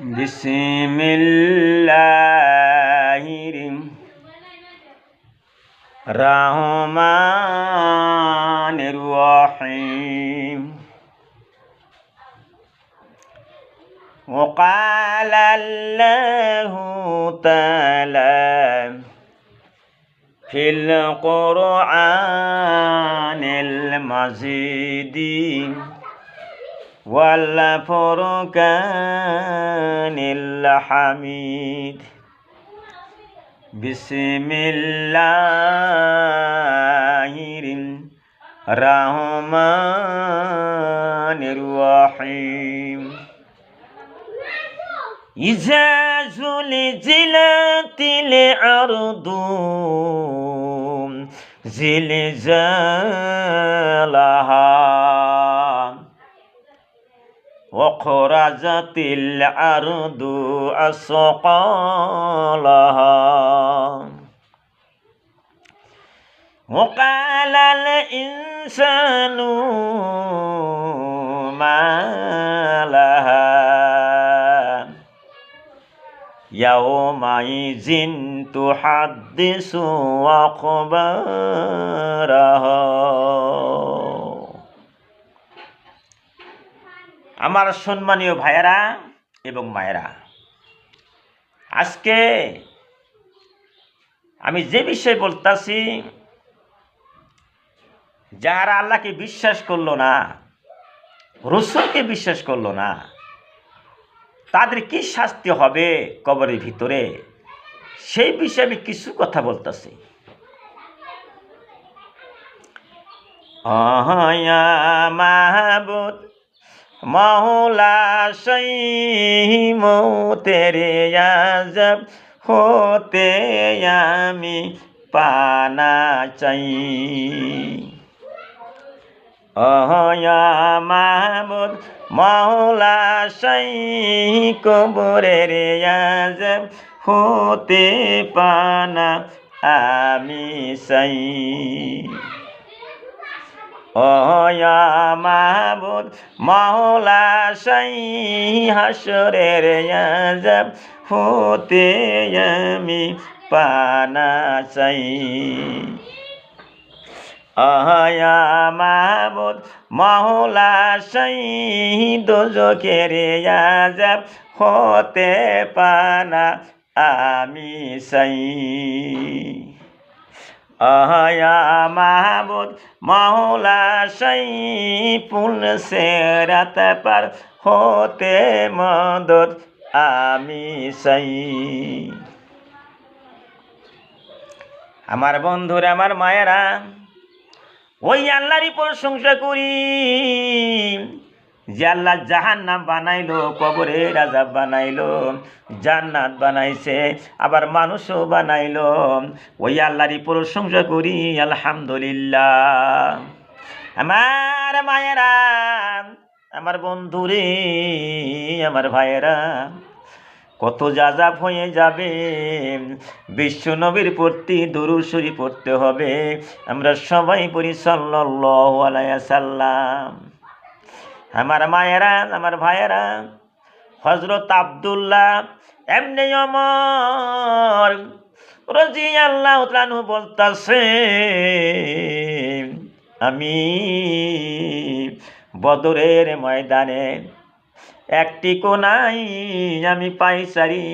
بسم الله الرحمن الرحيم. وقال الله تعالى في القرآن المجيد. والفرقان الحميد. بسم الله الرحمن الرحيم. إذا زلزلت الأرض. زلزالها وخرجت الأرض أثقالها. وقال الإنسان ما لها. يومئذ تحدث أخبارها আমার সম্মানীয় ভাইয়েরা এবং মায়েরা, আজকে আমি যে বিষয়ে বলতাছি যারা আল্লাহকে বিশ্বাস করল না, রসুলকে বিশ্বাস করল না, তাদের কি শাস্তি হবে কবরের ভিতরে? সেই বিষয়ে আমি কিছু কথা বলতেছি। অহয়া মাহবুদ মৌলা সই মৌতেরে আজব হতে আমি পানা চাই। অহয়া মাহবুদ মৌলা সই কবরের হতে পানা আমি সাই মাহবুদ মৌলা সাই হাসরের আজব হতে আমি পানা চাই অয়া মাহবুদ মৌলা সাই দোজকের আজব হতে পানা আমি সাই। মাহবুদ মৌলা সাই পুল সেরাত পার হতে মদত আমি সাই আমার বন্ধুরা, আমার মায়েরা, ওই আল্লাহরই প্রশংসা করি। যে আল্লাহ জাহান্নাম বানাইলো, কবরে রাজা বানাইলো, জান্নাত বানাইছে, আবার মানুষও বানাইলো। ওই আল্লাহরই প্রশংসা করি, আলহামদুলিল্লাহ। আমার মায়েরা, আমার বন্ধুরে, আমার ভাইয়েরা, কত যাজাব হয়ে যাবে। বিশ্ব নবীর প্রতি দরুসরি পড়তে হবে। আমরা সবাই পড়ি সাল্লাল্লাহু আলাইহি সাল্লাম আমার মায়েরা আমার ভাইয়েরা হজরত আবদুল্লাহ এমনি অমর রাজি আল্লাহ তালু বলতাছে, আমি বদরের ময়দানে একটি কোনাই আমি পাইসারি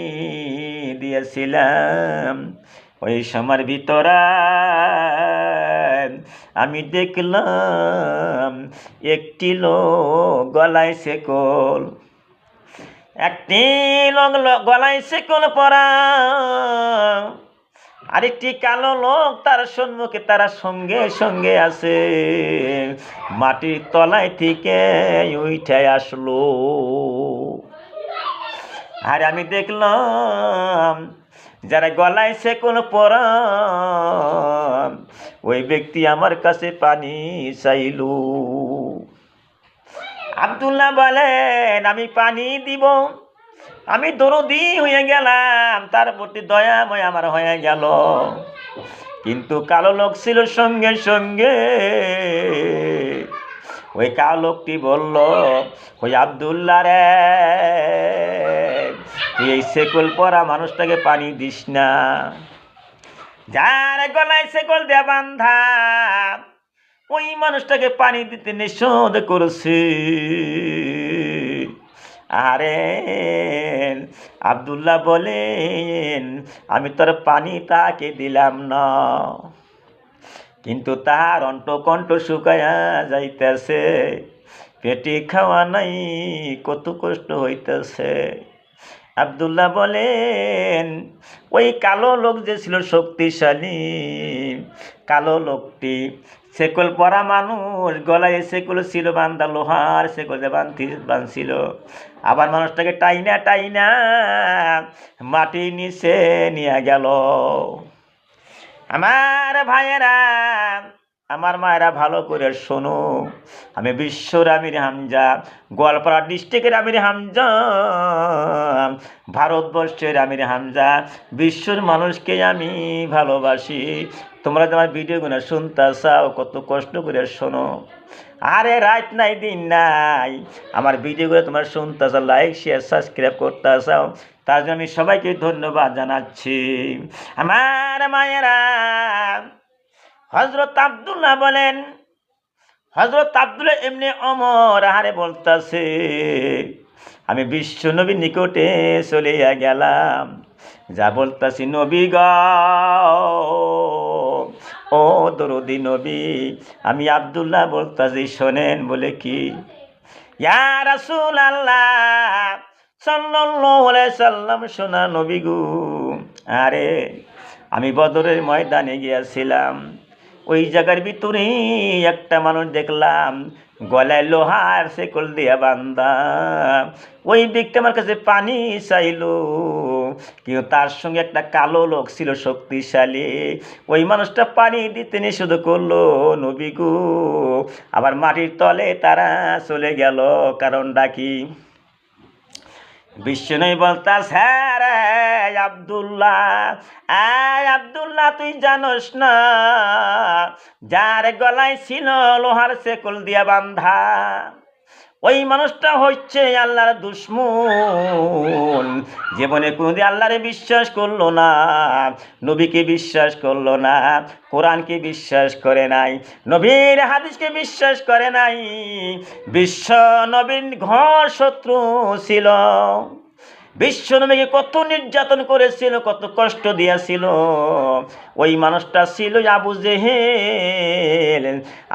দিয়েছিলাম। ওই সময়ের ভিতরা আমি দেখলাম একটি লোক গলায় শেকল একটি লোক গলায় শেকল পরা, আরেকটি কালো লোক তার সম্মুখে, তারা সঙ্গে সঙ্গে আছে, মাটির তলায় থেকে উঠে আসলো। আর আমি দেখলাম যারা গলায় সে কোনো পরা ওই ব্যক্তি আমার কাছে পানি চাইল। আবদুল্লাহ বলেন, আমি পানি দিব, আমি দরদি হয়ে গেলাম, তার প্রতি দয়াময় আমার হয়ে গেল। কিন্তু কালো লোক ছিল সঙ্গে সঙ্গে, ওই কালো লোকটি বলল, ওই আবদুল্লাহ রে এই সেকল পরা মানুষটাকে পানি দিস না। যার গলায় সেকল দেয়া বান্ধা ওই মানুষটাকে পানি দিতে নিষেধ করছে। আরে, আব্দুল্লাহ বলেন, আমি তোর পানি তাকে দিলাম না। কিন্তু তার অন্টকণ্ঠ শুকায়া যাইতেছে। পেটে খাওয়া নাই, কত কষ্ট হইতেছে। আব্দুল্লাহ বলেন, ওই কালো লোক যে ছিল শক্তিশালী, কালো লোকটি সেকল পরা মানুষ, গলায় সেকল ছিল, বান্দা লোহার সেকলে বান্ধি বাঁধছিল। আবার মানুষটাকে টাইনা টাইনা মাটি নিচে নিয়ে গেল। আমার ভাইয়েরা আমার মায়েরা ভালো করে শোনো। আমি বিশ্বর আমির হামজা, গোয়ালপাড়া ডিস্ট্রিক্টের আমির হামজা, ভারতবর্ষের আমির হামজা, বিশ্বর মানুষকে আমি ভালোবাসি। তোমরা তোমার ভিডিওগুলো শুনতে চাও, কত কষ্ট করে শোনো। আরে রাত নাই, দিন নাই। আমার ভিডিওগুলো তোমরা শুনতে চাও লাইক শেয়ার সাবস্ক্রাইব করতে চাও, তার জন্য আমি সবাইকে ধন্যবাদ জানাচ্ছি। আমার মায়েরা হজরত আবদুল্লাহ বলেন হজরত আবদুল্লাহ এমনি অমর আহারে বলতাছে, আমি বিশ্ব নবীর নিকটে চলে গেলাম। যা বলতাছি নবী গ। ও দরদি নবী, আমি আবদুল্লাহ বলতাছি, শোনেন বলে কি? আল্লাহ সাল্লাম সোনা নবী গো। আরে, আমি বদরের ময়দানে গিয়েছিলাম। ওই জায়গার ভিতরে একটা মানুষ দেখলাম, গলায় লোহার সেকল দিয়া বান্দা ওই ব্যক্তি আমার কাছে পানি চাইলো, কিন্তু তার সঙ্গে একটা কালো লোক ছিল শক্তিশালী। ওই মানুষটা পানি দিতে নিষেধ করল, নবী আবার মাটির তলে তারা চলে গেল, কারণটা কি? বিষ্ণু বলতাস স্যার আবদুল্লাহ আয় আবদুল্লাহ, তুই জানোস না, যার গলায় ছিল লোহার সেকুল দিয়া বান্ধা ওই মানুষটা হচ্ছে আল্লাহর দুশ্মন। জীবনে কোনোদিন আল্লাহরে বিশ্বাস করল না, নবীকে বিশ্বাস করল না, কোরআনকে বিশ্বাস করে নাই, নবীর হাদিসকে বিশ্বাস করে নাই। বিশ্ব নবীন ঘর শত্রু ছিল। বিশ্বনবীকে কত নির্যাতন করেছিল, কত কষ্ট দিয়েছিল। ওই মানুষটা ছিল আবু জেহেল।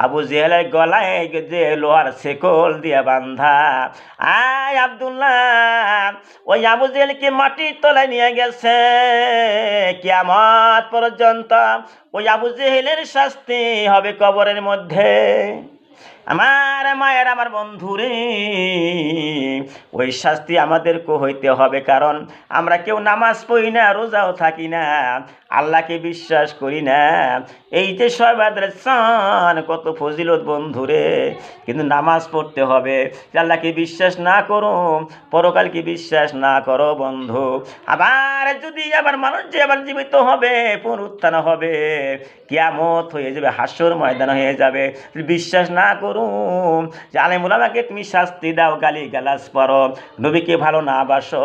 আবু জেহেলের গলায় যে লোহার শেকল দিয়া বান্ধা আয় আবদুল্লাহ, ওই আবু জেহেলকে মাটির তলায় নিয়ে গেছে। কিয়ামত পর্যন্ত ওই আবু জেহেলের শাস্তি হবে কবরের মধ্যে। আমার মায়ের, আমার বন্ধুরে, ওই শাস্তি আমাদেরকে হইতে হবে, কারণ আমরা কেউ নামাজ পড়ি না, রোজাও থাকি না, আল্লাহকে বিশ্বাস করি না। এই যে সবাদের চান, কত ফজিলত বন্ধুরে, কিন্তু নামাজ পড়তে হবে। আল্লাহকে বিশ্বাস না করো, পরকালকে বিশ্বাস না করো বন্ধু। আবার যদি আবার মানুষ যে আবার জীবিত হবে, পুনরুত্থান হবে, কিয়ামত হয়ে যাবে হাস্যর ময়দান হয়ে যাবে। বিশ্বাস না করুন যে তুমি শাস্তি দাও গালি গালাস পরো নবীকে ভালো না বাসো,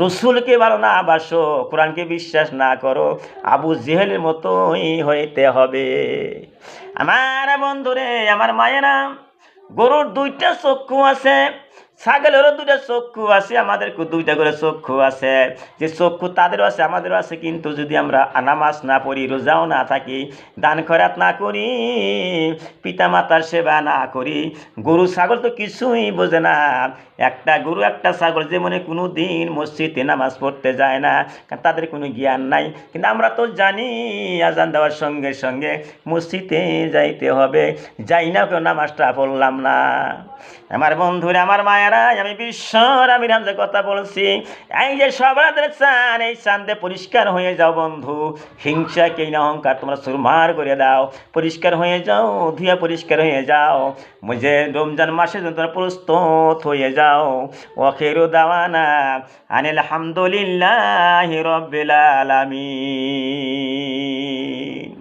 রসুলকে ভালো না বাসো, কোরআনকে বিশ্বাস না করো, আবু জেহেলের মতোই হইতে হবে। আমার বন্ধুরে, আমার মায়েরা, গরুর দুইটা চক্ষু আছে। ছাগলেরও দুইটা চক্ষু আছে আমাদেরকে দুইটা করে চক্ষু আছে। যে চক্ষু তাদেরও আছে, আমাদেরও আছে, কিন্তু যদি আমরা নামাজ না পড়ি, রোজাও না থাকি, দান খরাত না করি পিতা মাতার সেবা না করি, গরু, ছাগল তো কিছুই বোঝে না। একটা গরু, একটা ছাগল যে মনে কোনো দিন মসজিদে নামাজ পড়তে যায় না তাদের কোনো জ্ঞান নাই। কিন্তু আমরা তো জানি, আজান দেওয়ার সঙ্গে সঙ্গে মসজিদে যাইতে হবে। যাই না কেউ নামাজটা পড়লাম না। আমার বন্ধুরা, আমার মায়েরা আমি বিশ্বর আমি রামজে কথা বলছি। এই যে সবাদের চান, এই চান্দে পরিষ্কার হয়ে যাও বন্ধু। হিংসা কেই না অহংকার, তোমরা সুরমার করে দাও। পরিষ্কার হয়ে যাও, ধুয়ে পরিষ্কার হয়ে যাও। মুঝে রমজান মাসে তোমরা প্রস্তুত হয়ে যাও। ওখেরু দাওয়ানা আনিল হামদুলিল্লাহ রব্বিল আলামিন।